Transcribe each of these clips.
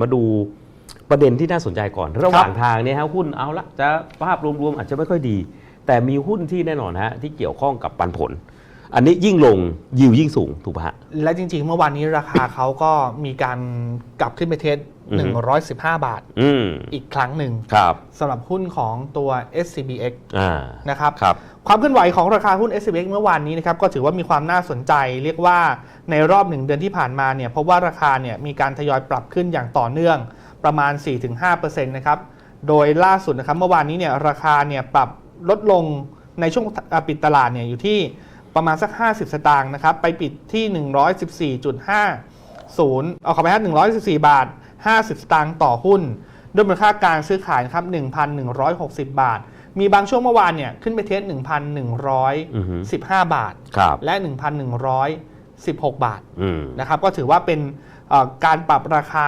มาดูประเด็นที่น่าสนใจก่อน ระหว่างทางเนี่ยฮะหุ้นเอาละจะภาพรวมๆอาจจะไม่ค่อยดี แต่มีหุ้นที่แน่นอนฮะที่เกี่ยวข้องกับปันผล อันนี้ยิ่งลงยิวยิ่งสูงถูกปะฮะและจริงๆ เมื่อวานนี้ราคาเขาก็มีการกลับขึ้นไปเทส 115 บาทอืมอีกครั้งหนึ่งครับสำหรับหุ้นของตัว SCBX อ่านะครับครับ ความเคลื่อนไหวของราคาหุ้น SCBX เมื่อวานนี้นะครับก็ถือว่ามีความน่าสนใจ เรียกว่าในรอบหนึ่งเดือนที่ผ่านมาเนี่ยพบว่าราคาเนี่ยมีการทยอยปรับขึ้นอย่างต่อเนื่องประมาณ 4-5%นะครับโดยล่าสุดนะครับเมื่อวานนี้เนี่ยราคาเนี่ยปรับลดลงในช่วงอ่าปิดตลาดเนี่ยอยู่ที่ประมาณสัก 50 สตางค์นะครับ ไปปิดที่ 114.50 เอาขอไปฮะ114 บาท 50 สตางค์ต่อหุ้นด้วยมูลค่าการซื้อขายนะครับ 1,160 บาท มีบางช่วงเมื่อวานเนี่ยขึ้นไปเทสอือฮึ1,115 บาทครับและ 1,116 บาทอืมนะครับ ก็ถือว่าเป็นเอ่อการปรับราคา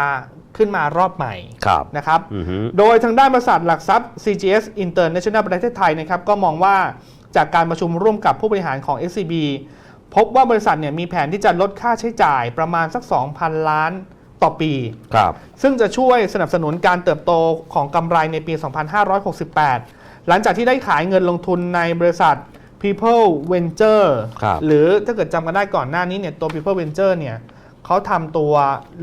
ขึ้นมารอบใหม่ครับนะครับอือฮึโดยทางด้านบริษัทหลักทรัพย์ CGS International ประเทศไทยนะครับ ก็มองว่าจากการประชุมร่วมกับผู้บริหารของ SCB พบว่าบริษัทเนี่ยมีแผนที่จะลดค่าใช้จ่ายประมาณสัก 2,000 ล้าน ต่อปี ครับ ซึ่งจะช่วยสนับสนุนการเติบโตของกำไรในปี 2568 หลังจากที่ได้ขายเงินลงทุนในบริษัท People Venture ครับหรือถ้าเกิดจำกันได้ก่อนหน้านี้เนี่ยตัว People Venture เนี่ยเขาทำตัว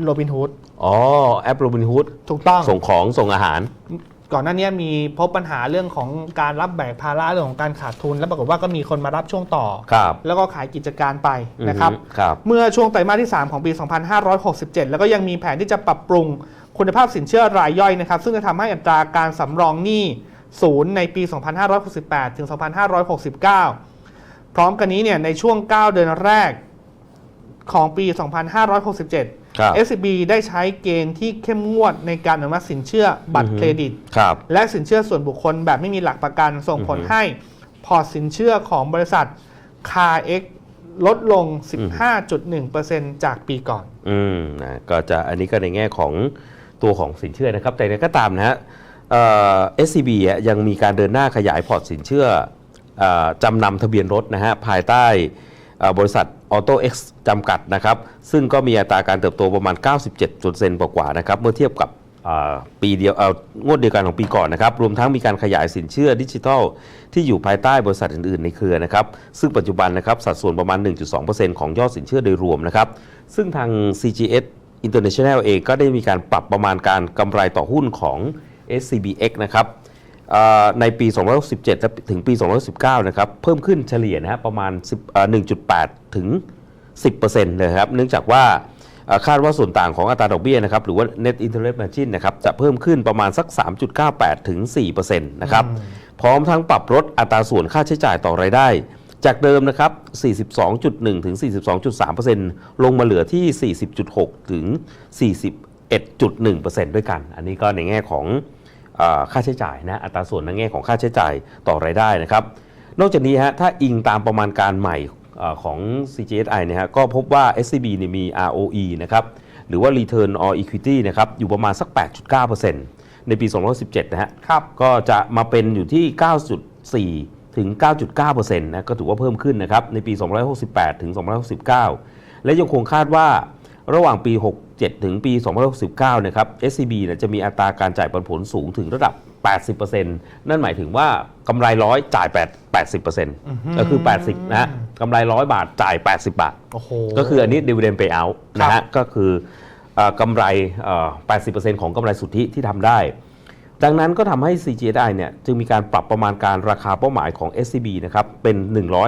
Robinhood อ๋อ แอปโรบินฮูดถูกต้องส่งของส่งอาหาร ก่อนหน้านี้มีพบปัญหาเรื่องของการรับแบกภาระเรื่องของการขาดทุน แล้วปรากฏว่าก็มีคนมารับช่วงต่อ ครับแล้วก็ขายกิจการไปนะครับ อือฮึครับ เมื่อช่วงไตรมาสที่ 3 ของปี 2567 แล้วก็ยังมีแผนที่จะปรับปรุงคุณภาพสินเชื่อรายย่อยนะครับ ซึ่งจะทำให้อัตราการสำรองหนี้ศูนย์ในปี 2568 ถึง 2569 พร้อมกันนี้เนี่ยในช่วง 9 เดือนแรกของปี 2567 ครับ SCB ได้ใช้เกณฑ์ที่เข้มงวดในการอนุมัติสินเชื่อบัตอืรอฮึเครดิต ครับ และสินเชื่อส่วนบุคคลแบบไม่มีหลักประกันส่งผลอือฮึให้พอร์ตสินเชื่อของบริษัท CarX ลดลง 15.1%จากปีก่อน อืมนะก็จะอันนี้ก็ในแง่ของตัวของสินเชื่อนะครับ แต่อย่างไรก็ตามนะฮะเอ่อ SCB อะยังมีการเดินหน้าขยายพอร์ตสินเชื่อเออจำนำทะเบียนรถนะฮะภายใต้เอ่อบริษัท Auto X จำกัดนะครับ ซึ่งก็มีอัตราการเติบโตประมาณ 97%กว่าๆนะครับ เมื่อเทียบกับปีเดียวงวดเดียวกันของปีก่อนนะครับ รวมทั้งมีการขยายสินเชื่อดิจิทัล ที่อยู่ภายใต้บริษัทอื่น ๆ ในเครือนะครับ ซึ่งปัจจุบันนะครับสัดส่วนประมาณ 1.2%ของยอดสินเชื่อโดยรวมนะครับ ซึ่งทาง CGS International เองก็ได้มีการปรับประมาณการกำไรต่อหุ้นของ SCBX นะครับ ในปี 2017 ถึงปี 2019 นะครับ เพิ่มขึ้นเฉลี่ยนะฮะประมาณ10เอ่อ1.8ถึง 10%เลยครับ เนื่องจากว่าเอ่อคาดว่าส่วนต่างของอัตราดอกเบี้ยนะครับ หรือว่า net interest margin นะครับ จะเพิ่มขึ้นประมาณสัก 3.98 ถึง 4%นะครับ พร้อมทั้งปรับลดอัตราส่วนค่าใช้จ่ายต่อรายได้ จากเดิมนะครับ 42.1 ถึง 42.3%ลงมาเหลือที่ 40.6 ถึง 41.1%ด้วยกัน อันนี้ก็ในแง่ของเออ ค่าใช้จ่ายนะอัตราส่วนในแง่ของค่าใช้จ่ายต่อรายได้นะครับ นอกจากนี้ฮะถ้าอิงตามประมาณการใหม่เออของ CGSI เนี่ยฮะก็พบว่า SCB เนี่ยมี ROE นะครับหรือว่า Return on Equity นะครับอยู่ประมาณสัก 8.9%ในปี 2017 นะฮะครับก็จะมาเป็นอยู่ที่ 9.4 ถึง 9.9%นะก็ถือว่าเพิ่มขึ้นนะครับในปี 2568 ถึง 2569 และยังคงคาดว่า ระหว่างปี 67 ถึงปี2569นะครับ SCB เนี่ยจะมีอัตราการจ่ายปันผลสูงถึงระดับ 80%นั่นหมายถึงว่ากำไรร้อยจ่าย 8 80%ก็คือ 80 นะฮะกำไรร้อยบาทจ่าย 80 บาทโอ้โหก็คืออันนี้ dividend payout นะฮะ ก็คือเอ่อกำไรเอ่อ80%ของกำไรสุทธิที่ทำได้ ดังนั้นก็ทำให้ CGSI เนี่ยจึงมีการปรับประมาณการราคาเป้าหมายของ SCB นะครับเป็น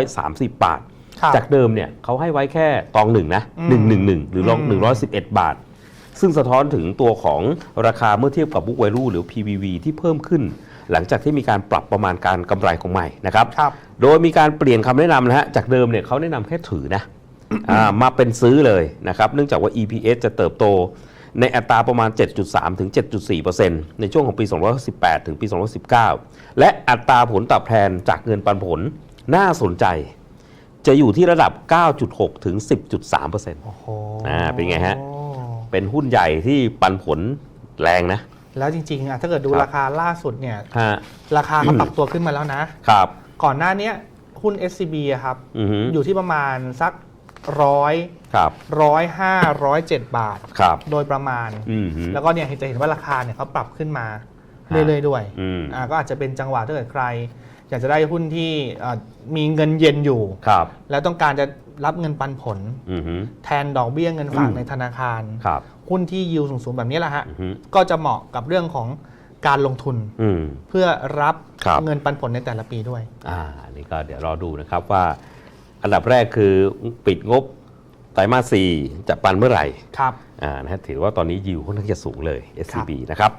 130 บาท ครับจากเดิมเนี่ยเขาให้ไว้แค่ตองหนึ่งนะอืม111หรือลองอืม111บาท ซึ่งสะท้อนถึงตัวของราคาเมื่อเทียบกับ book value หรือ PBV ที่เพิ่มขึ้น หลังจากที่มีการปรับประมาณการกำไรของใหม่นะครับ ครับ โดยมีการเปลี่ยนคำแนะนำนะฮะจากเดิมเนี่ยเขาแนะนำแค่ถือนะอ่ามาเป็นซื้อเลยนะครับ เนื่องจากว่า EPS จะเติบโต ในอัตราประมาณ 7.3 ถึง 7.4%ในช่วงของปี 2018 ถึงปี 2019 และอัตราผลตอบแทนจากเงินปันผลน่าสนใจ จะอยู่ที่ระดับ 9.6 ถึง 10.3%โอ้โหอ่าเป็นไงฮะ เป็นหุ้นใหญ่ที่ปันผลแรงนะ แล้วจริงๆอะถ้าเกิดดูครับราคาล่าสุดเนี่ย ฮะ ราคาเขาปรับตัวขึ้นมาแล้วนะ ครับ ก่อนหน้าเนี้ยหุ้น SCB อะครับ อือฮึอยู่ที่ประมาณสักร้อยครับ ร้อยห้าร้อยเจ็ดบาท ครับ โดยประมาณ อืมฮึ แล้วก็เนี่ยจะเห็นว่าราคาเนี่ยเขาปรับขึ้นมาฮะเรื่อยๆด้วยอืม อ่าก็อาจจะเป็นจังหวะถ้าเกิดใคร อยากจะได้หุ้นที่อ่ามีเงินเย็นอยู่ ครับ แล้วต้องการจะรับเงินปันผล อืมฮึ แทนดอกเบี้ยเงินฝากอืม ในธนาคาร ครับ หุ้นที่ยิวสูงๆ แบบนี้แหละฮะ อืมฮึ ก็จะเหมาะกับเรื่องของการลงทุนอืม เพื่อรับครับ เงินปันผลในแต่ละปีด้วย อ่าอันนี่ก็เดี๋ยวรอดูนะครับว่า อันดับแรกคือปิดงบไตรมาสสี่จะปันเมื่อไหร่ครับ อ่านะฮะถือว่าตอนนี้ยิวค่อนข้างจะสูงเลย SCB นะครับ